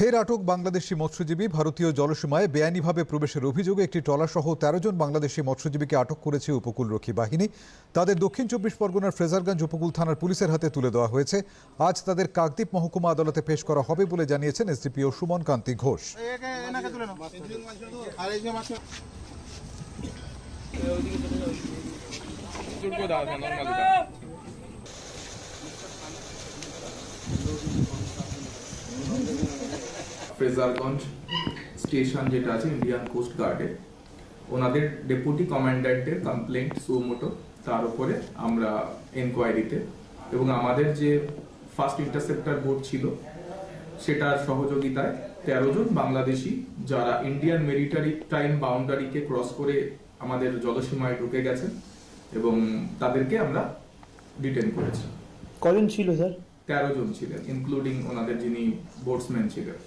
ফের আটক বাংলাদেশি মৎস্যজীবী ভারতীয় জলসীমায় বেআইনিভাবে প্রবেশের অভিযোগে একটি ট্রলারসহ তেরো জন বাংলাদেশি মৎস্যজীবীকে আটক করেছে উপকূলরক্ষী বাহিনী। তাদের দক্ষিণ চব্বিশ পরগনার ফ্রেজারগঞ্জ উপকূল থানার পুলিশের হাতে তুলে দেওয়া হয়েছে। আজ তাদের কাকদ্বীপ মহকুমা আদালতে পেশ করা হবে বলে জানিয়েছেন এসডিপিও সুমন কান্তি ঘোষ। ফ্রেজারগঞ্জ স্টেশন যেটা আছে ইন্ডিয়ান কোস্ট গার্ডে। ওনাদের ডেপুটি কমান্ড্যান্টের কমপ্লেন্ট সুমোটো তার উপরে আমরা এনকোয়ারিতে। এবং আমাদের যে ফার্স্ট ইন্টারসেপ্টার বোট ছিল সেটার সহযোগিতায় তেরো জন বাংলাদেশি যারা ইন্ডিয়ান মেরিটারি টাইম বাউন্ডারিকে ক্রস করে আমাদের জলসীমায় ঢুকে গেছেন এবং তাদেরকে আমরা ডিটেন করেছি। কজন ছিল স্যার? তেরো জন ছিলেন ইনক্লুডিং ওনাদের যিনি বোটসম্যান ছিলেন।